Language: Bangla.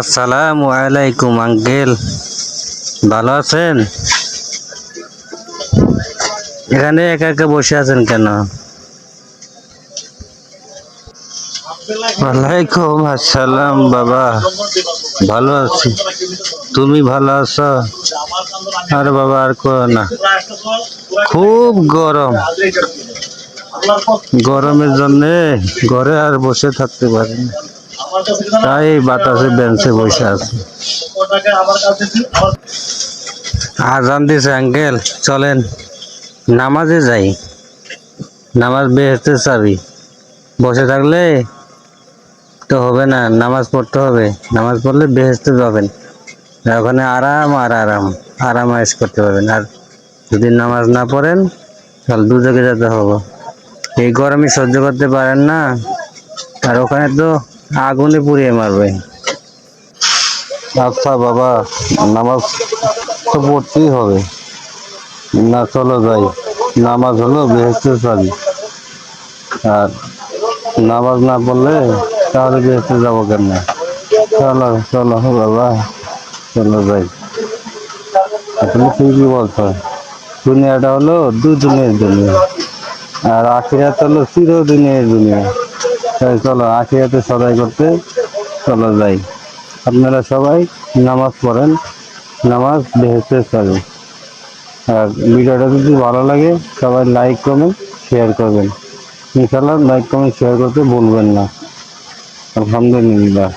আসসালামু আলাইকুম, আঙ্কেল। ভালো আছেন? এখানে একা একা বসে আছেন কেন? ওয়ালাইকুম আসসালাম, বাবা। ভালো আছি। তুমি ভালো আছো? আর বাবা, আর কো না। খুব গরম। গরমের জন্যে ঘরে আর বসে থাকতে পারি না। তাই বাতাসে বেঞ্চে বসে আছে। আজান দিছে আঙ্কেল চলেন। নামাজে যাই। নামাজ বেহেতে চাবি। বসে থাকলে তো হবে না নামাজ পড়তে হবে। নামাজ পড়লে বেহেস্তে পাবেন। ওখানে আরাম আর আরাম আরাম আয়েস করতে পারবেন। আর যদি নামাজ না পড়েন তাহলে দু জায়গায় যেতে হবে। এই গরমই সহ্য করতে পারেন না। আর ওখানে তো আগুনে পুড়িয়ে মারবে। আচ্ছা বাবা, নামাজ তো পড়তেই হবে। না চলো যাই, নামাজ হলো বেহেস্তে চাবি। আর নামাজ না পড়লে তাহলে বেহেস্তে যাব কেন চলো চলো বাবা, চলো যাই। তুমি ঠিকই বলছো দুনিয়াটা হলো দু দিনের দুনিয়া। আর আখিরাত হলো চিরদিনের দুনিয়া। তাই চলো, আখিরাতে সদাই করতে চলো যাই। আপনারা সবাই নামাজ পড়েন, নামাজ বেহেস্তে চাবে আর ভিডিওটা যদি ভালো লাগে, সবাই লাইক কমেন্ট শেয়ার করবেন। ইনশাল্লাহ লাইক কমেন্ট শেয়ার করতে বলবেন না। আলহামদুলিল্লাহ।